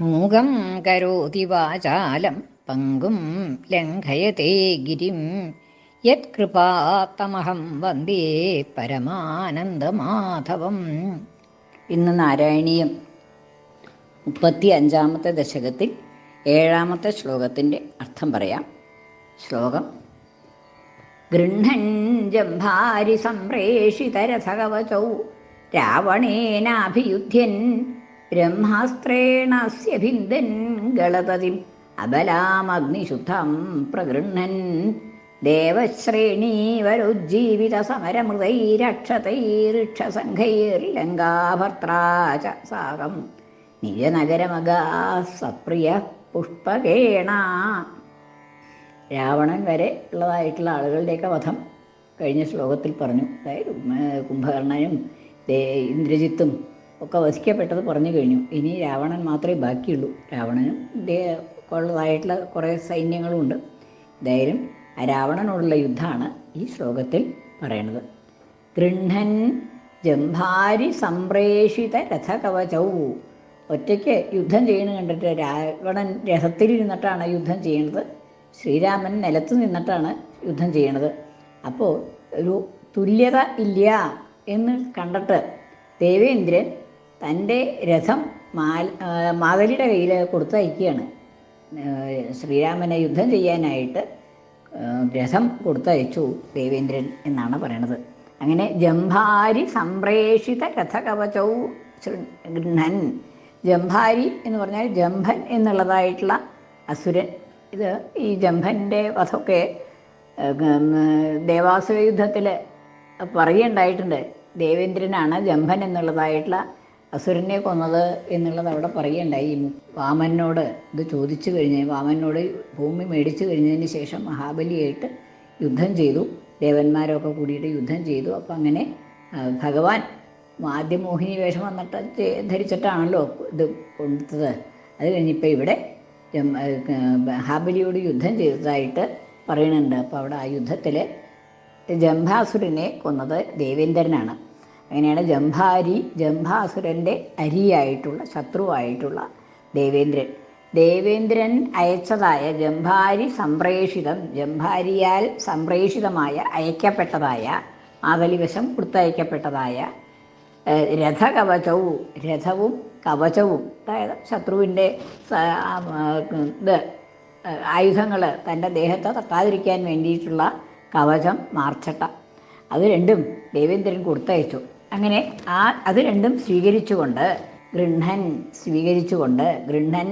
മൂകം കരോതി വാചാലം പങ്കും ലംഘയത്തെ ഗിരിം. യത്കൃപാത്തമഹം വന്ദേ പരമാനന്ദമാധവം. ഇന്ന് നാരായണീയം മുപ്പത്തി അഞ്ചാമത്തെ ദശകത്തിൽ ഏഴാമത്തെ ശ്ലോകത്തിന്റെ അർത്ഥം പറയാം. ശ്ലോകം ഗൃഹൻ ജംഭാരി സംപ്രേഷിതരഥകവചൗ രാവണേനാഭിയുധ്യൻ ബ്രഹ്മാസ്ത്രേണസ്യ ഭിന്ദൻ ഗളതതിം അബലാമഗ്നിശുദ്ധം പ്രഗൃഹൻ ദേവശ്രേണീവരുജ്ജീവിത സമരമൃതൈരക്ഷതൈരിക്ഷസംഘൈർലങ്കാഭർത്താ ച സാകം സപ്രിയ പുഷ്പകേണ. രാവണൻ വരെ ഉള്ളതായിട്ടുള്ള ആളുകളുടെയൊക്കെ വധം കഴിഞ്ഞ ശ്ലോകത്തിൽ പറഞ്ഞു. അതായത് കുംഭകർണനും ഇന്ദ്രജിത്തും ഒക്കെ വധിക്കപ്പെട്ടത് പറഞ്ഞു കഴിഞ്ഞു. ഇനി രാവണൻ മാത്രമേ ബാക്കിയുള്ളൂ. രാവണനും ഉള്ളതായിട്ടുള്ള കുറേ സൈന്യങ്ങളുമുണ്ട് എന്തായാലും ആ രാവണനോടുള്ള യുദ്ധമാണ് ഈ ശ്ലോകത്തിൽ പറയണത്. ഗൃഹൻ ജംഭാരി സംപ്രേഷിത രഥകവചൗ. ഒറ്റയ്ക്ക് യുദ്ധം ചെയ്യണ കണ്ടിട്ട് രാവണൻ രഥത്തിലിരുന്നിട്ടാണ് യുദ്ധം ചെയ്യണത്. ശ്രീരാമൻ നിലത്ത് നിന്നിട്ടാണ് യുദ്ധം ചെയ്യണത്. അപ്പോൾ ഒരു തുല്യത ഇല്ല എന്ന് കണ്ടിട്ട് ദേവേന്ദ്രൻ തന്റെ രഥം മാൽ മാതലിയുടെ കയ്യിൽ കൊടുത്തയക്കുകയാണ് ശ്രീരാമനെ യുദ്ധം ചെയ്യാനായിട്ട് രഥം കൊടുത്തയച്ചു ദേവേന്ദ്രൻ എന്നാണ് പറയണത്. അങ്ങനെ ജംഭാരി സംപ്രേഷിത രഥകവചൗ ഗൃഹൻ ജംഭാരി എന്ന് പറഞ്ഞാൽ ജംഭൻ എന്നുള്ളതായിട്ടുള്ള അസുരൻ. ഇത് ഈ ജംഭന്റെ വധമൊക്കെ ദേവാസുര യുദ്ധത്തിൽ പറയുണ്ടായിട്ടുണ്ട്. ദേവേന്ദ്രനാണ് ജംഭൻ എന്നുള്ളതായിട്ടുള്ള അസുരനെ കൊന്നത് എന്നുള്ളത് അവിടെ പറയണ്ടായി വാമനോട് ഇത് ചോദിച്ചു കഴിഞ്ഞ് വാമനോട് ഭൂമി മേടിച്ചു കഴിഞ്ഞതിന് ശേഷം മഹാബലിയായിട്ട് യുദ്ധം ചെയ്തു. ദേവന്മാരൊക്കെ കൂടിയിട്ട് യുദ്ധം ചെയ്തു. അപ്പം അങ്ങനെ ഭഗവാൻ ആദ്യം മോഹിനി വേഷം വന്നിട്ട് ധരിച്ചിട്ടാണല്ലോ ഇത് കൊടുത്തത് അത് കഴിഞ്ഞിപ്പോൾ ഇവിടെ മഹാബലിയോട് യുദ്ധം ചെയ്തതായിട്ട് പറയുന്നുണ്ട്. അപ്പോൾ അവിടെ ആ യുദ്ധത്തിൽ ജംഭാസുരനെ കൊന്നത് ദേവേന്ദ്രനാണ്. അങ്ങനെയാണ് ജംഭാരി ജംഭാസുരന്റെ അരിയായിട്ടുള്ള ശത്രുവായിട്ടുള്ള ദേവേന്ദ്രൻ. ദേവേന്ദ്രൻ അയച്ചതായ ജംഭാരി സംപ്രേഷിതം ജംഭാരിയാൽ സംപ്രേഷിതമായ അയക്കപ്പെട്ടതായ മാതലിവശം കൊടുത്തയക്കപ്പെട്ടതായ രഥകവചവും രഥവും കവചവും അതായത് ശത്രുവിന്റെ ഇത് ആയുധങ്ങൾ തന്റെ ദേഹത്തെ തട്ടാതിരിക്കാൻ വേണ്ടിയിട്ടുള്ള കവചം മാർച്ചട്ട. അത് രണ്ടും ദേവേന്ദ്രൻ കൊടുത്തയച്ചു. അങ്ങനെ ആ അത് രണ്ടും സ്വീകരിച്ചുകൊണ്ട് ഗൃഹൻ സ്വീകരിച്ചുകൊണ്ട് ഗൃഹൻ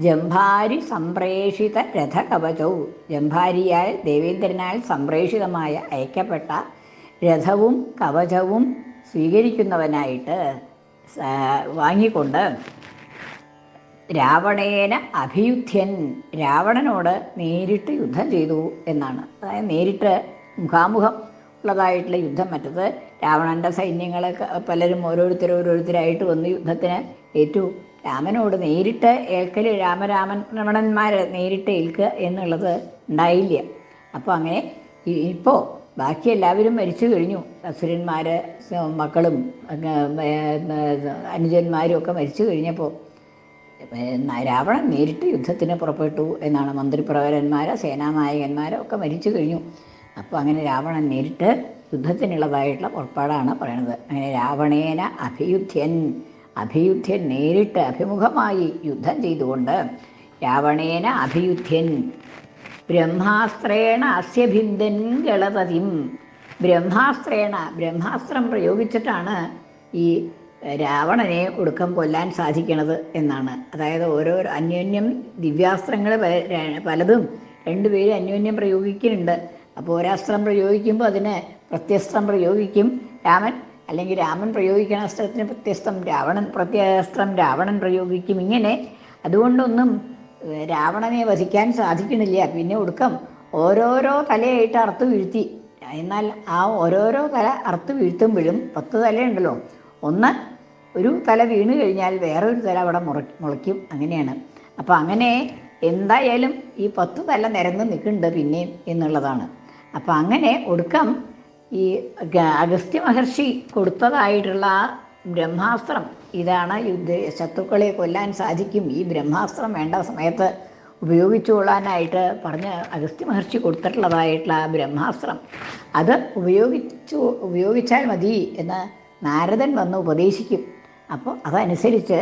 ജംഭാരി സംപ്രേഷിത രഥകവചവും ജംഭാരിയാൽ ദേവേന്ദ്രനാൽ സംപ്രേഷിതമായ അയക്കപ്പെട്ട രഥവും കവചവും സ്വീകരിക്കുന്നവനായിട്ട് വാങ്ങിക്കൊണ്ട് രാവണേന അഭിയുദ്ധ്യൻ രാവണനോട് നേരിട്ട് യുദ്ധം ചെയ്തു എന്നാണ്. അതായത് നേരിട്ട് മുഖാമുഖം ഉള്ളതായിട്ടുള്ള യുദ്ധം മറ്റത് രാവണന്റെ സൈന്യങ്ങളെ പലരും ഓരോരുത്തരും ഓരോരുത്തരായിട്ട് വന്ന് യുദ്ധത്തിന്. ഏറ്റു രാമനോട് നേരിട്ട് ഏൽക്കൽ രാമരാമൻ രമണന്മാരെ നേരിട്ട് ഏൽക്കുക എന്നുള്ളത് ഉണ്ടായില്ല. അപ്പോൾ അങ്ങനെ ഇപ്പോൾ ബാക്കി എല്ലാവരും മരിച്ചു കഴിഞ്ഞു. അസുരന്മാർ മക്കളും അനുജന്മാരും ഒക്കെ മരിച്ചു കഴിഞ്ഞപ്പോൾ രാവണൻ നേരിട്ട് യുദ്ധത്തിന് പുറപ്പെട്ടു എന്നാണ് മന്ത്രിപ്രവരന്മാർ സേനാനായകന്മാരും ഒക്കെ മരിച്ചു കഴിഞ്ഞു. അപ്പോൾ അങ്ങനെ രാവണൻ നേരിട്ട് യുദ്ധത്തിനുള്ളതായിട്ടുള്ള പുറപ്പാടാണ് പറയുന്നത് അങ്ങനെ രാവണേന അഭിയുദ്ധ്യൻ അഭിയുദ്ധ്യൻ നേരിട്ട് അഭിമുഖമായി യുദ്ധം ചെയ്തുകൊണ്ട് രാവണേന അഭിയുദ്ധ്യൻ ബ്രഹ്മാസ്ത്രേണ അസ്യഭിന്ദൻ ഗളതതിം. ബ്രഹ്മാസ്ത്രേണ ബ്രഹ്മാസ്ത്രം പ്രയോഗിച്ചിട്ടാണ് ഈ രാവണനെ ഒടുക്കം കൊല്ലാൻ സാധിക്കണത് എന്നാണ്. അതായത് ഓരോ അന്യോന്യം ദിവ്യാസ്ത്രങ്ങൾ പലതും രണ്ടുപേരും അന്യോന്യം പ്രയോഗിക്കുന്നുണ്ട്. അപ്പോൾ ഒരാസ്ത്രം പ്രയോഗിക്കുമ്പോൾ അതിന് പ്രത്യസ്ത്രം പ്രയോഗിക്കും. രാമൻ അല്ലെങ്കിൽ രാമൻ പ്രയോഗിക്കണ അസ്ത്രത്തിന് പ്രത്യസ്ത്രം രാവണൻ പ്രത്യസ്ത്രം രാവണൻ പ്രയോഗിക്കും. ഇങ്ങനെ അതുകൊണ്ടൊന്നും രാവണനെ വധിക്കാൻ സാധിക്കണില്ല പിന്നെ ഒടുക്കം ഓരോരോ തലയായിട്ട് അറുത്ത് വീഴ്ത്തി. എന്നാൽ ആ ഓരോരോ തല അറുത്ത് വീഴ്ത്തുമ്പോഴും പത്ത് തലയുണ്ടല്ലോ. ഒന്ന് ഒരു തല വീണ് കഴിഞ്ഞാൽ വേറൊരു തല അവിടെ മുറ മുളയ്ക്കും. അങ്ങനെയാണ്. അപ്പോൾ അങ്ങനെ എന്തായാലും ഈ പത്ത് തല നിരന്ന് നിൽക്കുന്നുണ്ട് പിന്നെയും എന്നുള്ളതാണ്. അപ്പോൾ അങ്ങനെ ഒടുക്കം ഈ അഗസ്ത്യ മഹർഷി കൊടുത്തതായിട്ടുള്ള ആ ബ്രഹ്മാസ്ത്രം ഇതാണ് യുദ്ധ ശത്രുക്കളെ കൊല്ലാൻ സാധിക്കും. ഈ ബ്രഹ്മാസ്ത്രം വേണ്ട സമയത്ത് ഉപയോഗിച്ചുകൊള്ളാനായിട്ട് പറഞ്ഞ് അഗസ്ത്യ മഹർഷി കൊടുത്തിട്ടുള്ളതായിട്ടുള്ള ആ ബ്രഹ്മാസ്ത്രം. അത് ഉപയോഗിച്ചു ഉപയോഗിച്ചാൽ മതി എന്ന് നാരദൻ വന്ന് ഉപദേശിക്കും. അപ്പോൾ അതനുസരിച്ച്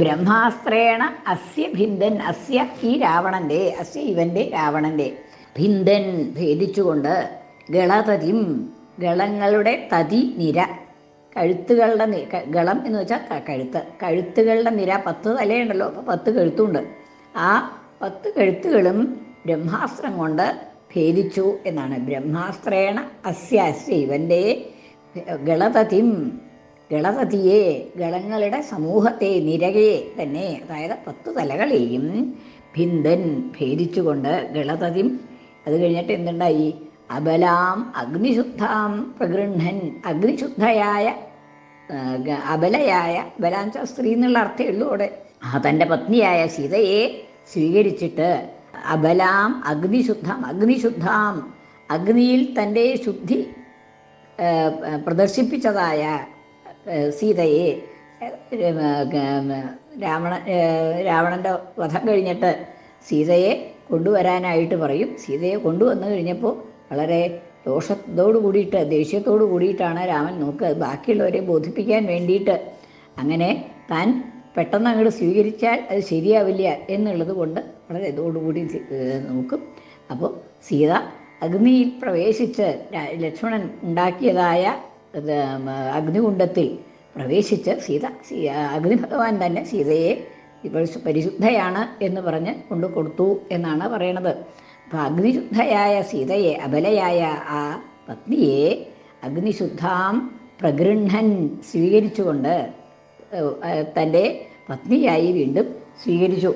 ബ്രഹ്മാസ്ത്രേണ അസ്യ ഭിന്ദൻ അസ്യ ഈ രാവണന്റെ അസ്യ ഇവന്റെ രാവണന്റെ ഭിന്ദൻ ഭേദിച്ചുകൊണ്ട് ഗളതതിം ഗളങ്ങളുടെ തതി നിര. കഴുത്തുകളുടെ ഗളം എന്ന് വെച്ചാൽ കഴുത്ത്. കഴുത്തുകളുടെ നിര പത്ത് തലയുണ്ടല്ലോ അപ്പോൾ പത്ത് കഴുത്തുണ്ട്. ആ പത്ത് കഴുത്തുകളും ബ്രഹ്മാസ്ത്രം കൊണ്ട് ഭേദിച്ചു എന്നാണ്. ബ്രഹ്മാസ്ത്രേണ അസ്യ അസ്യ ഇവന്റെ ഗളതതിം ഗളതതിയെ ഗളങ്ങളുടെ സമൂഹത്തെ നിരകയെ തന്നെ. അതായത് പത്ത് തലകളെയും ഭിന്ദൻ ഭേദിച്ചുകൊണ്ട് ഗളതതിം അത് കഴിഞ്ഞിട്ട് എന്തുണ്ടായി? അബലാം അഗ്നിശുദ്ധാം പ്രഗൃഹൻ അഗ്നിശുദ്ധയായ അബലയായ ബലാഞ്ച സ്ത്രീ എന്നുള്ള അർത്ഥമേ ഉള്ളൂ അവിടെ. തന്റെ പത്നിയായ സീതയെ സ്വീകരിച്ചിട്ട് അബലാം അഗ്നിശുദ്ധം അഗ്നിശുദ്ധാം അഗ്നിയിൽ തന്റെ ശുദ്ധി പ്രദർശിപ്പിച്ചതായ സീതയെ രാവണ രാവണന്റെ വധം കഴിഞ്ഞിട്ട് സീതയെ കൊണ്ടുവരാനായിട്ട് പറയും. സീതയെ കൊണ്ടുവന്നു കഴിഞ്ഞപ്പോൾ വളരെ ദോഷത്തോടു കൂടിയിട്ട് ദേഷ്യത്തോടു കൂടിയിട്ടാണ് രാമൻ നോക്കുക ബാക്കിയുള്ളവരെ ബോധിപ്പിക്കാൻ വേണ്ടിയിട്ട്. അങ്ങനെ താൻ പെട്ടെന്ന് അങ്ങോട്ട് സ്വീകരിച്ചാൽ അത് ശരിയാവില്ല എന്നുള്ളത് കൊണ്ട് വളരെ ഇതോടുകൂടി നോക്കും. അപ്പോൾ സീത അഗ്നിയിൽ പ്രവേശിച്ച് ലക്ഷ്മണൻ ഉണ്ടാക്കിയതായ അഗ്നികുണ്ടത്തിൽ പ്രവേശിച്ച് സീത സീ- അഗ്നി ഭഗവാൻ തന്നെ സീതയെ ഇപ്പോൾ പരിശുദ്ധയാണ് എന്ന് പറഞ്ഞ് കൊണ്ടു കൊടുത്തു എന്നാണ് പറയണത്. അഗ്നിശുദ്ധയായ സീതയെ അബലയായ ആ പത്നിയെ അഗ്നിശുദ്ധാം പ്രഗൃഹൻ സ്വീകരിച്ചുകൊണ്ട് തന്റെ പത്നിയായി വീണ്ടും സ്വീകരിച്ചു.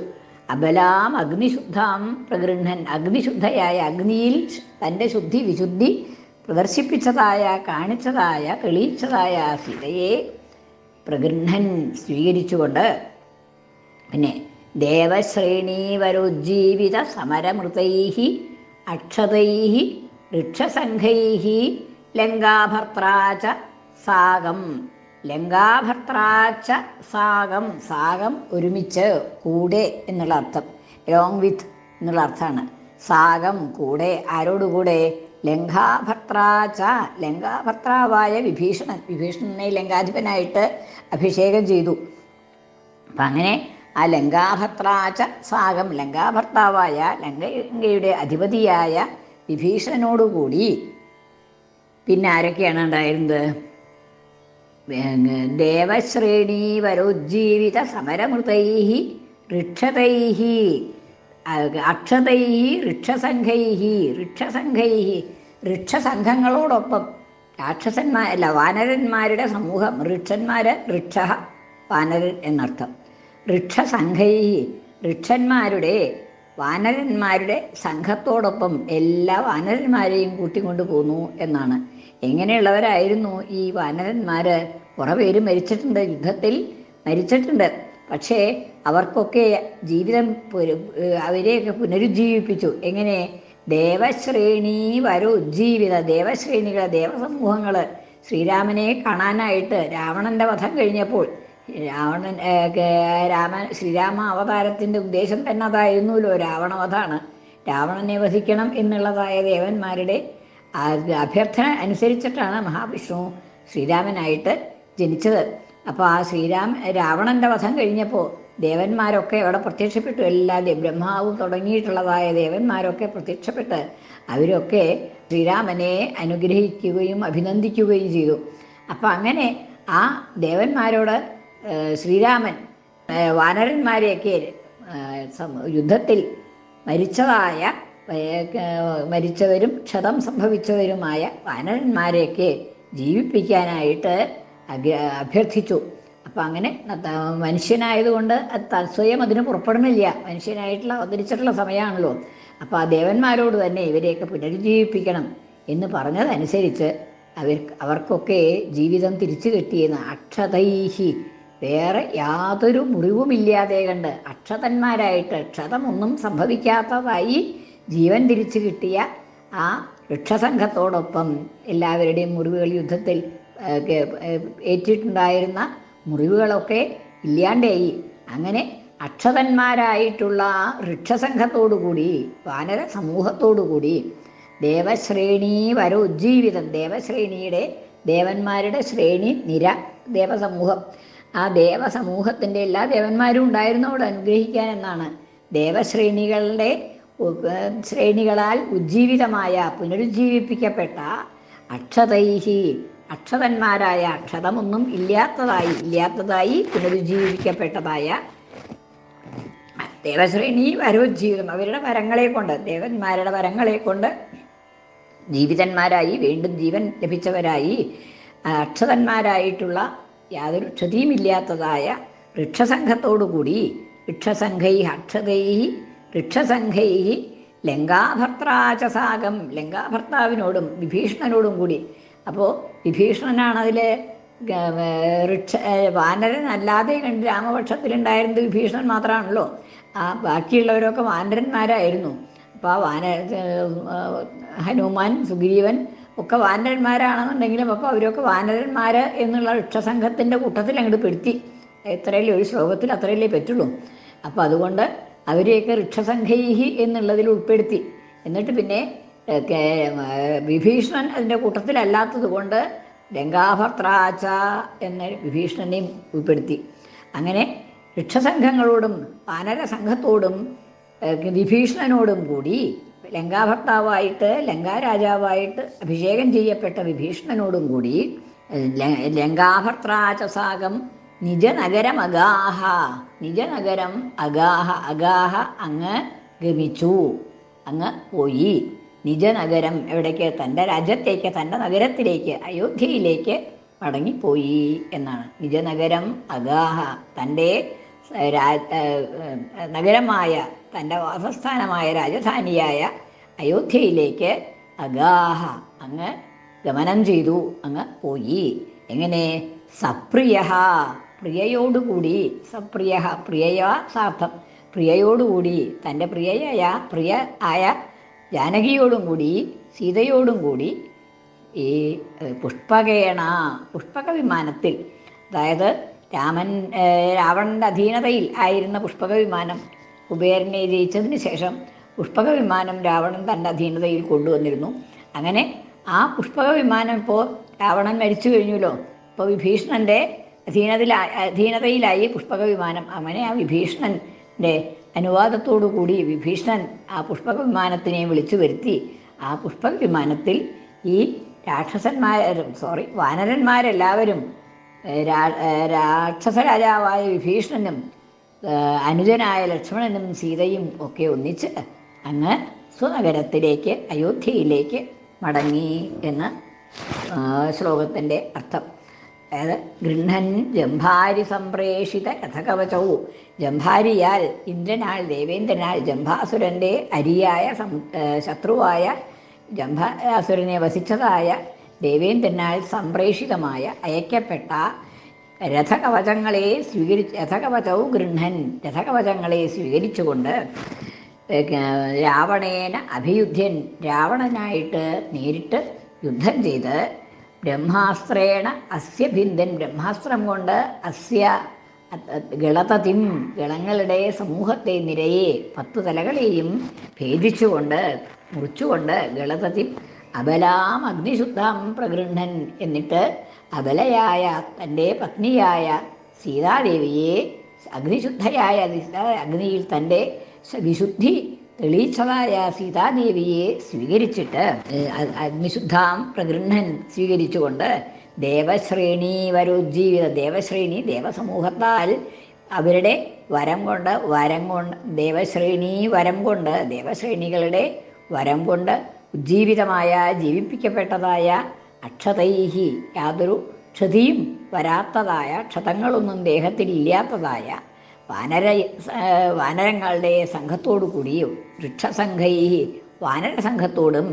അബലാം അഗ്നിശുദ്ധാം പ്രഗൃഹൻ അഗ്നിശുദ്ധയായ അഗ്നിയിൽ തന്റെ ശുദ്ധി വിശുദ്ധി പ്രദർശിപ്പിച്ചതായ കാണിച്ചതായ തെളിയിച്ചതായ സീതയെ പ്രഗൃഹൻ സ്വീകരിച്ചുകൊണ്ട് പിന്നെ ദേവശ്രേണീവരുജ്ജീവിത സമരമൃതൈ അക്ഷതൈ ഋക്ഷസംഘൈ ലങ്കാഭർത്താച്ച സാഗം. ലങ്കാഭർത്താച്ച സാഗം സാഗം ഒരുമിച്ച് കൂടെ എന്നുള്ള അർത്ഥം. ലോങ് വിത്ത് എന്നുള്ള അർത്ഥമാണ്. സാഗം കൂടെ ആരോടുകൂടെ? ലങ്കാഭർത്താച്ച ലങ്കാഭർത്താവായ വിഭീഷണൻ വിഭീഷണനെ ലങ്കാധിപനായിട്ട് അഭിഷേകം ചെയ്തു. അപ്പം അങ്ങനെ ആ ലങ്കാഭർത്താച്ച സാഗം. ലങ്കാഭർത്താവായ ലങ്കയുടെ അധിപതിയായ വിഭീഷണനോടുകൂടി പിന്നെ ആരൊക്കെയാണ് ഉണ്ടായിരുന്നത്? ദേവശ്രേണീ വരോജ്ജീവിത സമരമൃതൈ ഋക്ഷതൈ അക്ഷതൈ ഋക്ഷസംഘൈ ഋക്ഷസംഘൈ ഋക്ഷസംഘങ്ങളോടൊപ്പം രാക്ഷസന്മാർ അല്ല വാനരന്മാരുടെ സമൂഹം. ഋക്ഷന്മാർ ഋക്ഷ വാനരൻ എന്നർത്ഥം. ഋക്ഷസംഘൈ ഋക്ഷന്മാരുടെ വാനരന്മാരുടെ സംഘത്തോടൊപ്പം എല്ലാ വാനരന്മാരെയും കൂട്ടിക്കൊണ്ടു പോന്നു എന്നാണ്. എങ്ങനെയുള്ളവരായിരുന്നു ഈ വാനരന്മാർ കുറേ പേര് മരിച്ചിട്ടുണ്ട് യുദ്ധത്തിൽ മരിച്ചിട്ടുണ്ട്. പക്ഷേ അവർക്കൊക്കെ ജീവിതം അവരെയൊക്കെ പുനരുജ്ജീവിപ്പിച്ചു. എങ്ങനെ? ദേവശ്രേണി വരോജ്ജീവിത ദേവശ്രേണികൾ ദേവസമൂഹങ്ങൾ ശ്രീരാമനെ കാണാനായിട്ട് രാവണന്റെ വധം കഴിഞ്ഞപ്പോൾ രാവണൻ രാമ ശ്രീരാമ അവതാരത്തിന്റെ ഉദ്ദേശം തന്നെ അതായിരുന്നല്ലോ രാവണവധാണ് രാവണനെ വധിക്കണം എന്നുള്ളതായ ദേവന്മാരുടെ അഭ്യർത്ഥന അനുസരിച്ചിട്ടാണ് മഹാവിഷ്ണു ശ്രീരാമനായിട്ട് ജനിച്ചത്. അപ്പോൾ ആ ശ്രീരാം രാവണന്റെ വധം കഴിഞ്ഞപ്പോൾ ദേവന്മാരൊക്കെ അവിടെ പ്രത്യക്ഷപ്പെട്ടു. എല്ലാ ബ്രഹ്മാവ് തുടങ്ങിയിട്ടുള്ളതായ ദേവന്മാരൊക്കെ പ്രത്യക്ഷപ്പെട്ട് അവരൊക്കെ ശ്രീരാമനെ അനുഗ്രഹിക്കുകയും അഭിനന്ദിക്കുകയും ചെയ്തു. അപ്പം അങ്ങനെ ആ ദേവന്മാരോട് ശ്രീരാമൻ വാനരന്മാരെയൊക്കെ യുദ്ധത്തിൽ മരിച്ചതായ മരിച്ചവരും ക്ഷതം സംഭവിച്ചവരുമായ വാനരന്മാരെയൊക്കെ ജീവിപ്പിക്കാനായിട്ട് അഭ്യർത്ഥിച്ചു. അപ്പം അങ്ങനെ മനുഷ്യനായതുകൊണ്ട് സ്വയം അതിന് പുറപ്പെടുന്നില്ല മനുഷ്യനായിട്ടുള്ള അവതരിച്ചിട്ടുള്ള സമയമാണല്ലോ. അപ്പോൾ ആ ദേവന്മാരോട് തന്നെ ഇവരെയൊക്കെ പുനരുജ്ജീവിപ്പിക്കണം എന്ന് പറഞ്ഞതനുസരിച്ച് അവർ അവർക്കൊക്കെ ജീവിതം തിരിച്ചു കിട്ടിയെന്ന് അക്ഷതൈഹി. വേറെ യാതൊരു മുറിവുമില്ലാതെ കണ്ട് അക്ഷതന്മാരായിട്ട് ക്ഷതമൊന്നും സംഭവിക്കാത്തതായി ജീവൻ തിരിച്ചു കിട്ടിയ ആ വൃക്ഷസംഘത്തോടൊപ്പം എല്ലാവരുടെയും മുറിവുകൾ യുദ്ധത്തിൽ ഏറ്റിട്ടുണ്ടായിരുന്ന മുറിവുകളൊക്കെ ഇല്ലാണ്ടായി. അങ്ങനെ അക്ഷതന്മാരായിട്ടുള്ള ആ ഋക്ഷസംഘത്തോടുകൂടി വാനര സമൂഹത്തോടുകൂടി ദേവശ്രേണി വരോജ്ജീവിതം ദേവശ്രേണിയുടെ ദേവന്മാരുടെ ശ്രേണി നിര ദേവസമൂഹം. ആ ദേവസമൂഹത്തിന്റെ എല്ലാ ദേവന്മാരും ഉണ്ടായിരുന്നു അവിടെ അനുഗ്രഹിക്കാൻ എന്നാണ്. ദേവശ്രേണികളുടെ ശ്രേണികളാൽ ഉജ്ജീവിതമായ പുനരുജ്ജീവിപ്പിക്കപ്പെട്ട അക്ഷതൈഹി അക്ഷതന്മാരായ അക്ഷതമൊന്നും ഇല്ലാത്തതായി ഇല്ലാത്തതായി പുനരുജ്ജീവിപ്പിക്കപ്പെട്ടതായ ദേവശ്രേണി വരോജ്ജീവിതം അവരുടെ വരങ്ങളെ കൊണ്ട് ദേവന്മാരുടെ വരങ്ങളെ കൊണ്ട് ജീവിതന്മാരായി വീണ്ടും ജീവൻ ലഭിച്ചവരായി അക്ഷതന്മാരായിട്ടുള്ള യാതൊരു ക്ഷതിയുമില്ലാത്തതായ വൃക്ഷസംഘത്തോടുകൂടി വൃക്ഷസംഘൈ അക്ഷതൈ വൃക്ഷസംഘൈ ലങ്കാഭർത്താചസാകം ലങ്കാഭർത്താവിനോടും വിഭീഷണനോടും കൂടി. അപ്പോൾ വിഭീഷണനാണ് അതിലെ ഋക്ഷ വാനരനല്ലാതെ കണ്ട് രാമപക്ഷത്തിലുണ്ടായിരുന്നത് വിഭീഷണൻ മാത്രമാണല്ലോ. ആ ബാക്കിയുള്ളവരൊക്കെ വാനരന്മാരായിരുന്നു. അപ്പോൾ ആ വാന ഹനുമാൻ സുഗ്രീവൻ ഒക്കെ വാനരന്മാരാണെന്നുണ്ടെങ്കിലും അപ്പോൾ അവരൊക്കെ വാനരന്മാർ എന്നുള്ള വൃക്ഷസംഘത്തിന്റെ കൂട്ടത്തിൽ അങ്ങോട്ട് പെടുത്തി. എത്രയല്ലേ ഒരു ശ്ലോകത്തിൽ അത്രയല്ലേ പറ്റുള്ളൂ. അപ്പോൾ അതുകൊണ്ട് അവരെയൊക്കെ വൃക്ഷസംഘൈഹി എന്നുള്ളതിൽ ഉൾപ്പെടുത്തി. എന്നിട്ട് പിന്നെ വിഭീഷണൻ അതിന്റെ കൂട്ടത്തിലല്ലാത്തത് കൊണ്ട് ലങ്കാഭർത്രാച്ച എന്ന വിഭീഷണനെയും ഉൾപ്പെടുത്തി. അങ്ങനെ വൃക്ഷസംഘങ്ങളോടും വാനര സംഘത്തോടും വിഭീഷണനോടും കൂടി ലങ്കാഭർത്താവായിട്ട് ലങ്കാരാജാവായിട്ട് അഭിഷേകം ചെയ്യപ്പെട്ട വിഭീഷണനോടും കൂടി ലങ്കാഭർത്താചസാകം നിജനഗരം അഗാഹ നിജനഗരം അഗാഹ അഗാഹ അങ്ങ് ഗമിച്ചു അങ്ങ് പോയി. നിജനഗരം എവിടേക്ക്? തന്റെ രാജ്യത്തേക്ക് തന്റെ നഗരത്തിലേക്ക് അയോധ്യയിലേക്ക് മടങ്ങിപ്പോയി എന്നാണ്. നിജനഗരം അഗാഹ തന്റെ നഗരമായ തന്റെ വാസസ്ഥാനമായ രാജധാനിയായ അയോധ്യയിലേക്ക് അഗാഹ അങ്ങ് ഗമനം ചെയ്തു അങ്ങ് പോയി. എങ്ങനെ? സപ്രിയ പ്രിയയോടുകൂടി. സപ്രിയ പ്രിയയ സാർത്ഥം. പ്രിയയോടുകൂടി തന്റെ പ്രിയയായ പ്രിയ ആയ ജാനകിയോടും കൂടി സീതയോടും കൂടി ഈ പുഷ്പകേണ പുഷ്പക വിമാനത്തിൽ അതായത് രാമൻ രാവണന്റെ അധീനതയിൽ ആയിരുന്ന പുഷ്പക വിമാനം കുബേരനെ ജയിച്ചതിന് ശേഷം പുഷ്പക വിമാനം രാവണൻ തന്റെ അധീനതയിൽ കൊണ്ടുവന്നിരുന്നു. അങ്ങനെ ആ പുഷ്പക വിമാനം ഇപ്പോൾ രാവണൻ മരിച്ചു കഴിഞ്ഞല്ലോ. ഇപ്പോൾ വിഭീഷണന്റെ അധീനതയിൽ അധീനതയിലായി പുഷ്പക വിമാനം അങ്ങനെ ആ വിഭീഷണന്റെ അനുവാദത്തോടു കൂടി വിഭീഷണൻ ആ പുഷ്പക വിമാനത്തിനെ വിളിച്ചു വരുത്തി. ആ പുഷ്പക വിമാനത്തിൽ ഈ രാക്ഷസന്മാർ സോറി വാനരന്മാരെല്ലാവരും രാക്ഷസ രാജാവായ വിഭീഷണനും അനുജനായ ലക്ഷ്മണനും സീതയും ഒക്കെ ഒന്നിച്ച് അങ്ങ് സ്വനഗരത്തിലേക്ക് അയോധ്യയിലേക്ക് മടങ്ങി എന്ന് ശ്ലോകത്തിന്റെ അർത്ഥം. അതായത് ഗൃഹൻ ജംഭാരി സംപ്രേഷിത രഥകവചവും ജംഭാരിയാൽ ഇന്ദ്രനാൽ ദേവേന്ദ്രനാൽ ജംഭാസുരന്റെ അരിയായ സം ശത്രുവായ ജംഭാസുരനെ വസിച്ചതായ ദേവേന്ദ്രനാൽ സംപ്രേഷിതമായ അയക്കപ്പെട്ട രഥകവചങ്ങളെ സ്വീകരിച്ച് രഥകവചവും ഗൃഹൻ രഥകവചങ്ങളെ സ്വീകരിച്ചുകൊണ്ട് രാവണേന അഭിയുദ്ധ്യൻ രാവണനായിട്ട് നേരിട്ട് യുദ്ധം ചെയ്ത് ബ്രഹ്മാസ്ത്രേണ അസ്യ ഭിന്ദൻ ബ്രഹ്മാസ്ത്രം കൊണ്ട് അസ്യ ഗളതതിം ഗളങ്ങളുടെ സമൂഹത്തെ നിരയെ പത്തു തലകളെയും ഭേദിച്ചുകൊണ്ട് മുറിച്ചുകൊണ്ട് ഗളതതിം അബലാം അഗ്നിശുദ്ധം പ്രഗൃഹൻ എന്നിട്ട് അബലയായ തന്റെ പത്നിയായ സീതാദേവിയെ അഗ്നിശുദ്ധയായ അഗ്നിയിൽ തന്റെ വിശുദ്ധി തെളിയിച്ചതായ സീതാദേവിയെ സ്വീകരിച്ചിട്ട് അഗ്നിശുദ്ധാം പ്രഗൃഹൻ സ്വീകരിച്ചുകൊണ്ട് ദേവശ്രേണി വരോജ്ജീവിത ദേവശ്രേണി ദേവസമൂഹത്താൽ അവരുടെ വരം കൊണ്ട് വരം കൊണ്ട് ദേവശ്രേണി വരം കൊണ്ട് ദേവശ്രേണികളുടെ വരം കൊണ്ട് ഉജ്ജീവിതമായ ജീവിപ്പിക്കപ്പെട്ടതായ അക്ഷതൈഹി യാതൊരു ക്ഷതിയും വരാത്തതായ ക്ഷതങ്ങളൊന്നും ദേഹത്തിൽ ഇല്ലാത്തതായ വാനര വാനരങ്ങളുടെ സംഘത്തോടു കൂടിയും വൃക്ഷസംഘൈ വാനര സംഘത്തോടും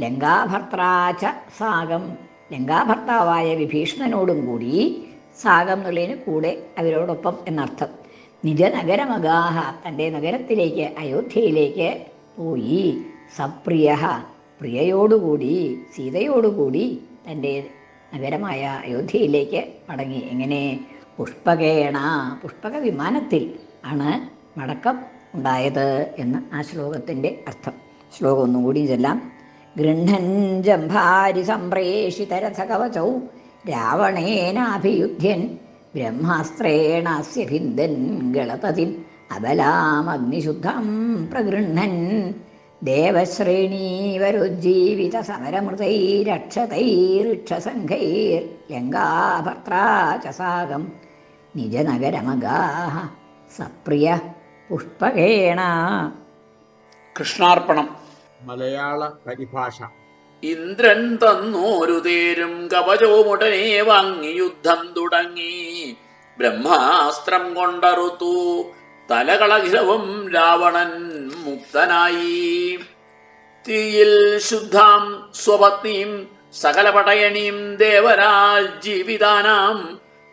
ലങ്കാഭർത്താച്ച സാഗം ലങ്കാഭർത്താവായ വിഭീഷണനോടും കൂടി സാഗം എന്നുള്ളതിന് കൂടെ അവരോടൊപ്പം എന്നർത്ഥം. നിജനഗരമഗാഹ തന്റെ നഗരത്തിലേക്ക് അയോധ്യയിലേക്ക് പോയി. സപ്രിയ പ്രിയയോടുകൂടി സീതയോടുകൂടി തന്റെ നഗരമായ അയോധ്യയിലേക്ക് മടങ്ങി. എങ്ങനെ? പുഷ്പകേണ പുഷ്പക വിമാനത്തിൽ ആണ് മടക്കം ഉണ്ടായത് എന്ന് ആ ശ്ലോകത്തിന്റെ അർത്ഥം. ശ്ലോകം ഒന്നും കൂടി ചെല്ലാം. ഗൃഹൻ ജംഭാരി സംപ്രേഷിതരഥ കവചൗ രാവണേനാഭിയുധ്യൻ ബ്രഹ്മാസ്ത്രേണാസ്യ ഭിന്ദൻ ഗളപതിം അബലാമഗ്നിശുദ്ധം പ്രഗൃഹൻ ദേവശ്രേണീവരുജ്ജീവിത സമരമൃതൈരക്ഷതൈരിക്ഷസംഘൈർ ലങ്കാഭർത്രാ ച സാഗം നിജനഗരമഗാഹ സപ്രിയ പുഷ്പകേണ. കൃഷ്ണാർപ്പണം. മലയാള പരിഭാഷ. ഇന്ദ്രൻ തന്നോരു തേരും കവചവുമുടനെ വാങ്ങി യുദ്ധം തുടങ്ങി. ബ്രഹ്മാസ്ത്രം കൊണ്ടറുത്തു. തലകളഖിലവും രാവണൻ മുക്തനായി തീയിൽ ശുദ്ധാം സ്വപത്നിയും സകല പടയണിയും ദേവരാജ് ജീവിതാനാം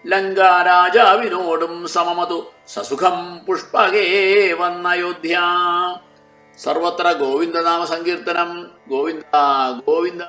ലങ്കാരാജാവിനോടും സമമതു സസുഖം പുഷ്പകേ വന്നയോധ്യ. സർവത്ര ഗോവിന്ദനാമ സങ്കീർത്തനം ഗോവിന്ദ ഗോവിന്ദ.